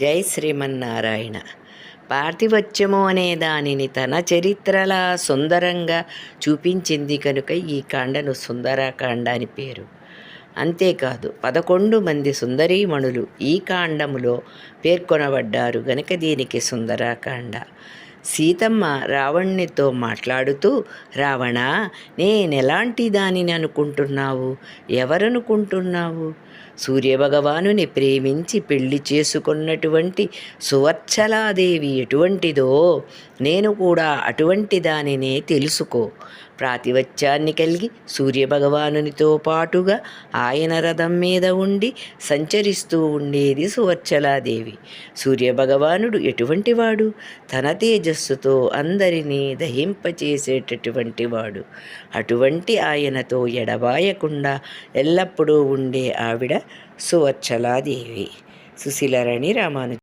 జై శ్రీమన్నారాయణ. పార్థివత్యము అనే దానిని తన చరిత్రలా సుందరంగా చూపించింది కనుక ఈ కాండను సుందరకాండ అని పేరు. అంతేకాదు పదకొండు మంది సుందరీమణులు ఈ కాండములో పేర్కొనబడ్డారు గనక దీనికి సుందరకాండ. సీతమ్మ రావణునితో మాట్లాడుతూ రావణ నేనెలాంటి దానిని అనుకుంటున్నావు ఎవరనుకుంటున్నావు? సూర్యభగవానుని ప్రేమించి పెళ్ళి చేసుకున్నటువంటి సువర్చలాదేవి ఎటువంటిదో నేను కూడా అటువంటి దానినే తెలుసుకో. ప్రాతివత్యాన్ని కలిగి సూర్యభగవానునితో పాటుగా ఆయన రథం మీద ఉండి సంచరిస్తూ ఉండేది సువర్చలాదేవి సూర్యభగవానుడు ఎటువంటి వాడు తన తేజస్సుతో అందరినీ దహింపచేసేటటువంటి వాడు. అటువంటి ఆయనతో ఎడబాయకుండా ఎల్లప్పుడూ ఉండే ఆవిడ సువర్చలాదేవి సుశీలరణి రామాను